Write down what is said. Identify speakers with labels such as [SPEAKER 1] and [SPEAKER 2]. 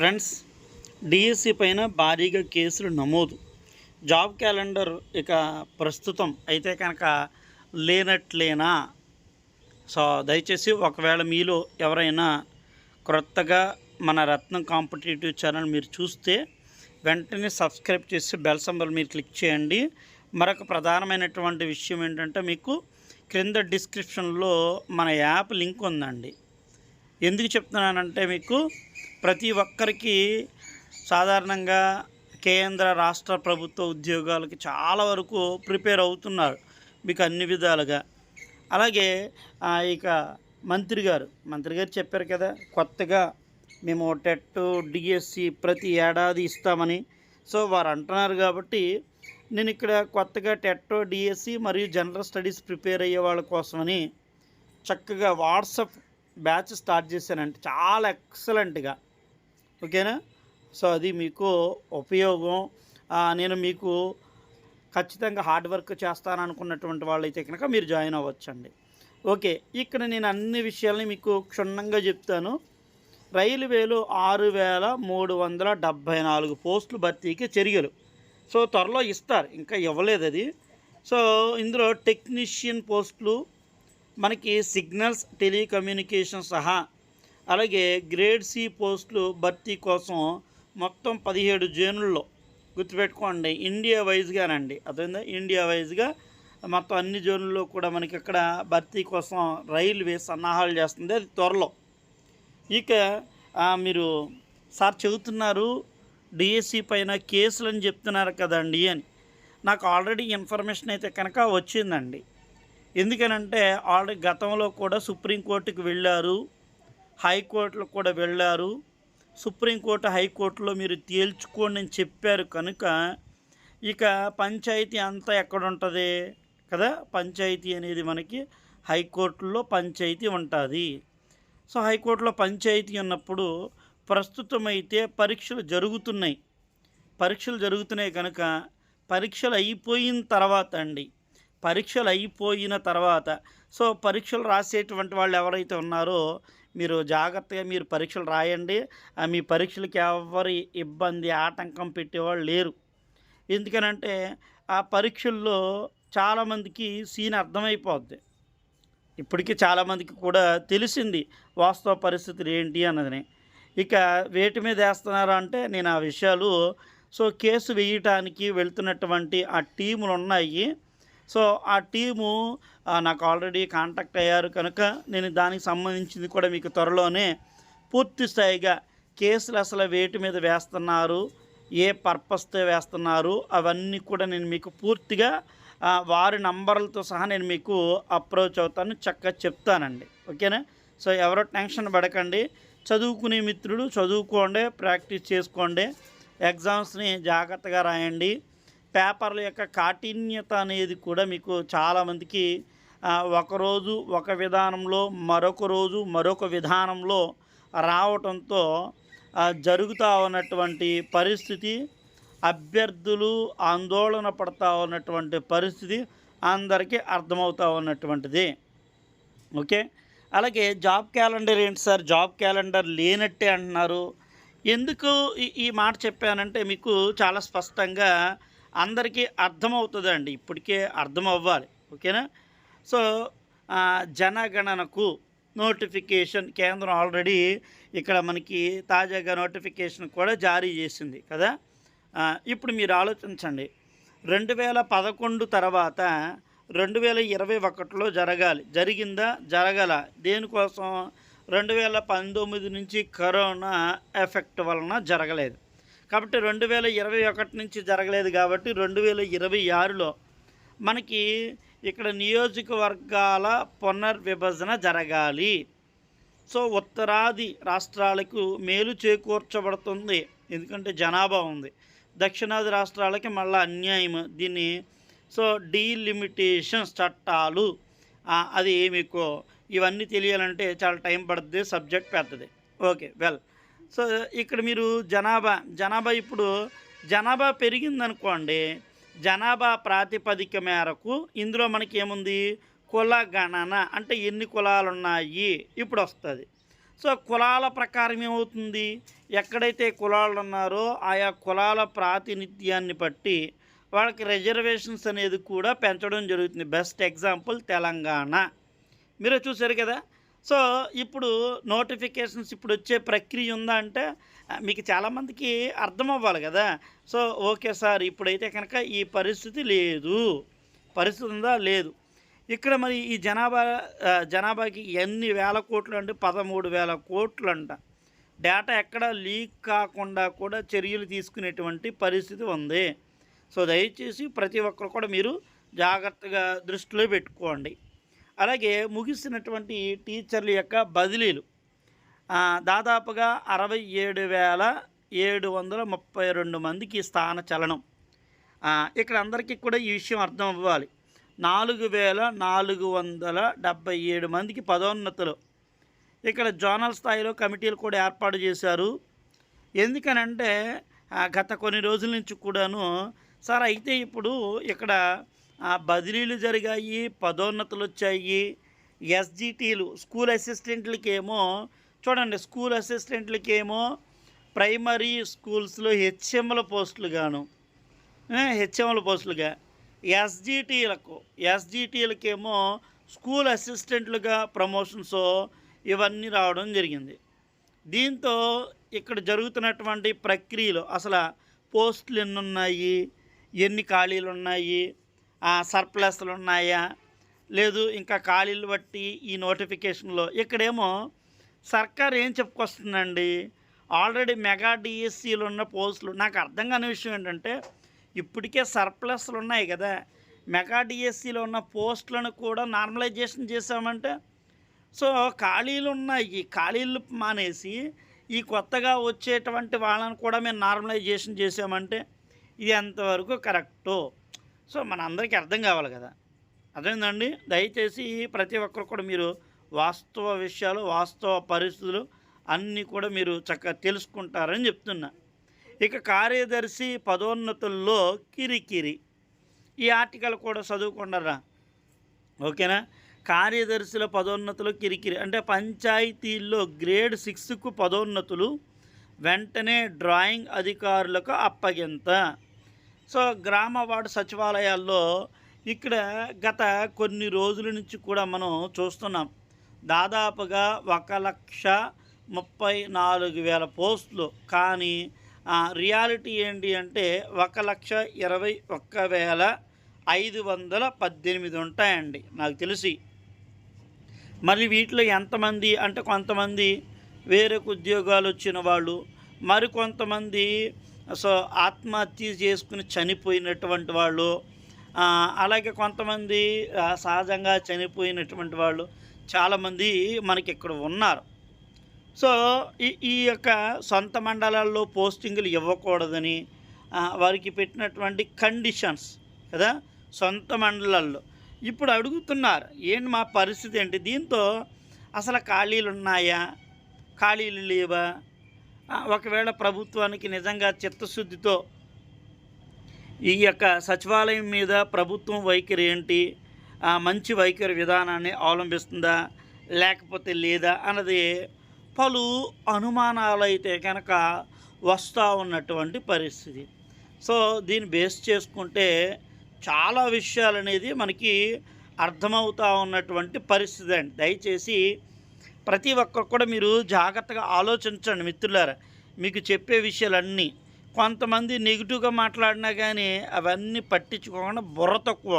[SPEAKER 1] Friends DSC పైన భారీగా కేసులు నమోదు. జాబ్ క్యాలెండర్ ఇక ప్రస్తుతం అయితే కనుక లేనట్లేనా? సో దయచేసి ఒకవేళ మీలో ఎవరైనా క్రొత్తగా మన రత్నం కాంపిటేటివ్ ఛానల్ మీరు చూస్తే వెంటనే సబ్స్క్రైబ్ చేసి బెల్ సంబల్ మీరు క్లిక్ చేయండి. మరొక ప్రధానమైనటువంటి విషయం ఏంటంటే మీకు క్రింద డిస్క్రిప్షన్లో మన యాప్ లింక్ ఉందండి. ఎందుకు చెప్తున్నానంటే మీకు ప్రతి ఒక్కరికి సాధారణంగా కేంద్ర రాష్ట్ర ప్రభుత్వ ఉద్యోగాలకి చాలా వరకు ప్రిపేర్ అవుతున్నారు మీకు అన్ని విధాలుగా. అలాగే ఇక మంత్రి గారు మంత్రి గారు చెప్పారు కదా కొత్తగా మేము టెట్ డిఎస్సి ప్రతి ఏడాది ఇస్తామని. సో వారు అంటున్నారు కాబట్టి నేను ఇక్కడ కొత్తగా టెట్ డిఎస్సి మరియు జనరల్ స్టడీస్ ప్రిపేర్ అయ్యే వాళ్ళ కోసమని చక్కగా వాట్సాప్ బ్యాచ్ స్టార్ట్ చేశానంటే చాలా ఎక్సలెంట్గా. ఓకేనా? సో అది మీకు ఉపయోగం. నేను మీకు ఖచ్చితంగా హార్డ్ వర్క్ చేస్తాను అనుకున్నటువంటి వాళ్ళైతే కనుక మీరు జాయిన్ అవ్వచ్చండి. ఓకే ఇక్కడ నేను అన్ని విషయాల్ని మీకు క్షుణ్ణంగా చెప్తాను. రైల్వేలో ఆరు వేల మూడు వందల డెబ్భై నాలుగు పోస్టులు భర్తీకి చర్యలు సో త్వరలో ఇస్తారు ఇంకా ఇవ్వలేదు అది. సో ఇందులో టెక్నీషియన్ పోస్టులు మనకి సిగ్నల్స్ టెలికమ్యూనికేషన్ సహా అలాగే గ్రేడ్ సి పోస్టులు భర్తీ కోసం మొత్తం పదిహేడు జోనుల్లో గుర్తుపెట్టుకోండి. ఇండియా వైజ్గానండి అర్థమైందా? ఇండియా వైజ్గా మొత్తం అన్ని జోన్లలో కూడా మనకి ఇక్కడ భర్తీ కోసం రైల్వే సన్నాహాలు చేస్తుంది. అది త్వరలో. ఇక మీరు సార్ చెబుతున్నారు డిఎస్సి పైన కేసులు అని చెప్తున్నారు కదండి అని. నాకు ఆల్రెడీ ఇన్ఫర్మేషన్ అయితే కనుక వచ్చిందండి. ఎందుకనంటే ఆల్రెడీ గతంలో కూడా సుప్రీంకోర్టుకి వెళ్ళారు హైకోర్టులకు కూడా వెళ్ళారు. సుప్రీంకోర్టు హైకోర్టులో మీరు తేల్చుకోండి అని చెప్పారు కనుక ఇక పంచాయతీ అంతా ఎక్కడుంటుంది కదా? పంచాయతీ అనేది మనకి హైకోర్టులో పంచాయతీ ఉంటుంది. సో హైకోర్టులో పంచాయతీ ఉన్నప్పుడు ప్రస్తుతం అయితే పరీక్షలు జరుగుతున్నాయి. పరీక్షలు జరుగుతున్నాయి కనుక పరీక్షలు అయిపోయిన తర్వాత అండి పరీక్షలు అయిపోయిన తర్వాత సో పరీక్షలు రాసేటువంటి వాళ్ళు ఎవరైతే ఉన్నారో మీరు జాగ్రత్తగా మీరు పరీక్షలు రాయండి. ఆ మీ పరీక్షలకి ఎవరి ఇబ్బంది ఆటంకం పెట్టేవాళ్ళు లేరు. ఎందుకనంటే ఆ పరీక్షల్లో చాలామందికి సీన్ అర్థమైపోద్ది. ఇప్పటికీ చాలామందికి కూడా తెలిసింది వాస్తవ పరిస్థితులు ఏంటి అన్నదని. ఇక వేటి మీద వేస్తున్నారు అంటే నేను ఆ విషయాలు సో కేసు వేయటానికి వెళ్తున్నటువంటి ఆ టీములు ఉన్నాయి సో ఆ టీము నాకు ఆల్రెడీ కాంటాక్ట్ అయ్యారు కనుక నేను దానికి సంబంధించింది కూడా మీకు త్వరలోనే పూర్తి స్థాయిగా కేసులు అసలు వేటి మీద వేస్తున్నారు ఏ పర్పస్తో వేస్తున్నారు అవన్నీ కూడా నేను మీకు పూర్తిగా వారి నంబర్లతో సహా నేను మీకు అప్రోచ్ అవుతాను చక్కగా చెప్తానండి. ఓకేనా? సో ఎవరో టెన్షన్ పడకండి. చదువుకునే మిత్రుడు చదువుకోండి ప్రాక్టీస్ చేసుకోండి ఎగ్జామ్స్ని జాగ్రత్తగా రాయండి. పేపర్ల యొక్క కాఠిన్యత అనేది కూడా మీకు చాలామందికి ఒకరోజు ఒక విధానంలో మరొక రోజు మరొక విధానంలో రావటంతో జరుగుతూ ఉన్నటువంటి పరిస్థితి అభ్యర్థులు ఆందోళన పడతా ఉన్నటువంటి పరిస్థితి అందరికీ అర్థమవుతూ ఉన్నటువంటిది. ఓకే? అలాగే జాబ్ క్యాలెండర్ ఏంటి సార్? జాబ్ క్యాలెండర్ లేనట్టే అంటున్నారు. ఎందుకు ఈ మాట చెప్పానంటే మీకు చాలా స్పష్టంగా అందరికీ అర్థమవుతుందండి. ఇప్పటికే అర్థం అవ్వాలి ఓకేనా? సో జనగణనకు నోటిఫికేషన్ కేంద్రం ఆల్రెడీ ఇక్కడ మనకి తాజాగా నోటిఫికేషన్ కూడా జారీ చేసింది కదా? ఇప్పుడు మీరు ఆలోచించండి. రెండు వేల పదకొండు తర్వాత రెండు వేల ఇరవై ఒకటిలో జరగాలి. జరిగిందా? జరగల. దేనికోసం? రెండు వేల పంతొమ్మిది నుంచి కరోనా ఎఫెక్ట్ వలన జరగలేదు. కాబట్టి రెండు వేల ఇరవై ఒకటి నుంచి జరగలేదు కాబట్టి రెండు వేల ఇరవై ఆరులో మనకి ఇక్కడ నియోజకవర్గాల పునర్విభజన జరగాలి. సో ఉత్తరాది రాష్ట్రాలకు మేలు చేకూర్చబడుతుంది. ఎందుకంటే జనాభా ఉంది. దక్షిణాది రాష్ట్రాలకి మళ్ళీ అన్యాయం. దీన్ని సో డీలిమిటేషన్స్ చట్టాలు అది మీకు ఇవన్నీ తెలియాలంటే చాలా టైం పడుతుంది సబ్జెక్ట్ పెద్దది. Okay well. సో ఇక్కడ మీరు జనాభా జనాభా ఇప్పుడు జనాభా పెరిగిందనుకోండి జనాభా ప్రాతిపదిక మేరకు ఇందులో మనకి ఏముంది కుల గణన అంటే ఎన్ని కులాలు ఉన్నాయి ఇప్పుడు వస్తుంది. సో కులాల ప్రకారం ఏమవుతుంది? ఎక్కడైతే కులాలు ఉన్నారో ఆయా కులాల ప్రాతినిధ్యాన్ని బట్టి వాళ్ళకి రిజర్వేషన్స్ అనేది కూడా పెంచడం జరుగుతుంది. Best example Telangana. మీరు చూసారు కదా సో ఇప్పుడు నోటిఫికేషన్స్ ఇప్పుడు వచ్చే ప్రక్రియ ఉందా అంటే మీకు చాలామందికి అర్థం అవ్వాలి కదా. సో ఓకే సార్ ఇప్పుడైతే కనుక ఈ పరిస్థితి లేదు. పరిస్థితి ఉందా? లేదు. ఇక్కడ మరి ఈ జనాభా జనాభాకి ఎన్ని వేల కోట్లు అంటే పదమూడు వేల కోట్లు అంట డేటా ఎక్కడ లీక్ కాకుండా కూడా చర్యలు తీసుకునేటువంటి పరిస్థితి ఉంది. సో దయచేసి ప్రతి ఒక్కరు కూడా మీరు జాగ్రత్తగా దృష్టిలో పెట్టుకోండి. అలాగే ముగిసినటువంటి టీచర్ల యొక్క బదిలీలు. దాదాపుగా అరవై ఏడు వేల ఏడు వందల ముప్పై రెండు మందికి స్థాన చలనం. ఇక్కడ అందరికీ కూడా ఈ విషయం అర్థం అవ్వాలి. నాలుగు వేల నాలుగు వందల డెబ్బై ఏడు మందికి పదోన్నతులు. ఇక్కడ జోనల్ స్థాయిలో కమిటీలు కూడా ఏర్పాటు చేశారు. ఎందుకనంటే గత కొన్ని రోజుల నుంచి కూడాను సార్ అయితే ఇప్పుడు ఇక్కడ ఆ, బదిలీలు జరిగాయి పదోన్నతులు వచ్చాయి ఎస్జిటీలు స్కూల్ అసిస్టెంట్లకేమో చూడండి స్కూల్ అసిస్టెంట్లకేమో ప్రైమరీ స్కూల్స్లో హెచ్ఎంల పోస్టులు గాను హెచ్ఎంల పోస్టులుగా ఎస్జిటీలకు ఎస్జిటీలకేమో స్కూల్ అసిస్టెంట్లుగా ప్రమోషన్స్ ఇవన్నీ రావడం జరిగింది. దీంతో ఇక్కడ జరుగుతున్నటువంటి ప్రక్రియలు అసలు పోస్టులు ఎన్ని ఉన్నాయి ఎన్ని ఖాళీలు ఉన్నాయి సర్ప్లస్లు ఉన్నాయా? లేదు ఇంకా ఖాళీలు బట్టి ఈ నోటిఫికేషన్లో. ఇక్కడేమో సర్కార్ ఏం చెప్పుకొస్తుందండి? ఆల్రెడీ మెగా డిఎస్సీలు ఉన్న పోస్టులు. నాకు అర్థం కాని విషయం ఏంటంటే ఇప్పటికే సర్ప్లస్లు ఉన్నాయి కదా. మెగా డిఎస్సీలో ఉన్న పోస్టులను కూడా నార్మలైజేషన్ చేసామంటే సో ఖాళీలు ఉన్నాయి. ఖాళీలు మానేసి ఈ కొత్తగా వచ్చేటువంటి వాళ్ళని కూడా మేము నార్మలైజేషన్ చేసామంటే ఇది ఎంతవరకు కరెక్టో? సో మన అందరికీ అర్థం కావాలి కదా. అర్థమైందండి దయచేసి ప్రతి ఒక్కరు కూడా మీరు వాస్తవ విషయాలు వాస్తవ పరిస్థితులు అన్నీ కూడా మీరు చక్కగా తెలుసుకుంటారని చెప్తున్నా. ఇక కార్యదర్శి పదోన్నతుల్లో కిరికిరి. ఈ ఆర్టికల్ కూడా చదువుకుంటారా? ఓకేనా? కార్యదర్శుల పదోన్నతులు కిరికిరి. అంటే పంచాయతీల్లో గ్రేడ్ సిక్స్కు పదోన్నతులు వెంటనే డ్రాయింగ్ అధికారులకు అప్పగింత. సో గ్రామ వార్డు సచివాలయాల్లో ఇక్కడ గత కొన్ని రోజుల నుంచి కూడా మనం చూస్తున్నాం. దాదాపుగా ఒక లక్ష ముప్పై నాలుగు వేల పోస్టులు. కానీ ఆ, రియాలిటీ ఏంటి అంటే ఒక లక్ష ఇరవై ఒక్క వేల ఐదు వందల పద్దెనిమిది ఉంటాయండి. నాకు తెలిసి. మరి వీటిలో ఎంతమంది అంటే కొంతమంది వేరే ఉద్యోగాలు వచ్చిన వాళ్ళు మరి కొంతమంది సో ఆత్మహత్య చేసుకుని చనిపోయినటువంటి వాళ్ళు అలాగే కొంతమంది సహజంగా చనిపోయినటువంటి వాళ్ళు చాలామంది మనకి ఇక్కడ ఉన్నారు. సో ఈ ఈ యొక్క సొంత మండలాల్లో పోస్టింగులు ఇవ్వకూడదని వారికి పెట్టినటువంటి కండిషన్స్ కదా సొంత మండలాల్లో. ఇప్పుడు అడుగుతున్నారు ఏంటి మా పరిస్థితి ఏంటి? దీంతో అసలు ఖాళీలు ఉన్నాయా? ఖాళీలు లేవా? ఒకవేళ ప్రభుత్వానికి నిజంగా చిత్తశుద్ధితో ఈ యొక్క సచివాలయం మీద ప్రభుత్వం వైఖరి ఏంటి? మంచి వైఖరి విధానాన్ని అవలంబిస్తుందా? లేకపోతే లేదా అన్నది పలు అనుమానాలు అయితే కనుక వస్తూ ఉన్నటువంటి పరిస్థితి. సో దీన్ని బేస్ చేసుకుంటే చాలా విషయాలు అనేది మనకి అర్థమవుతూ ఉన్నటువంటి పరిస్థితి అండి. దయచేసి ప్రతి ఒక్కరు కూడా మీరు జాగ్రత్తగా ఆలోచించండి మిత్రులారా. మీకు చెప్పే విషయాలన్నీ. కొంతమంది నెగిటివ్గా మాట్లాడినా కానీ అవన్నీ పట్టించుకోకుండా బుర్ర తక్కువ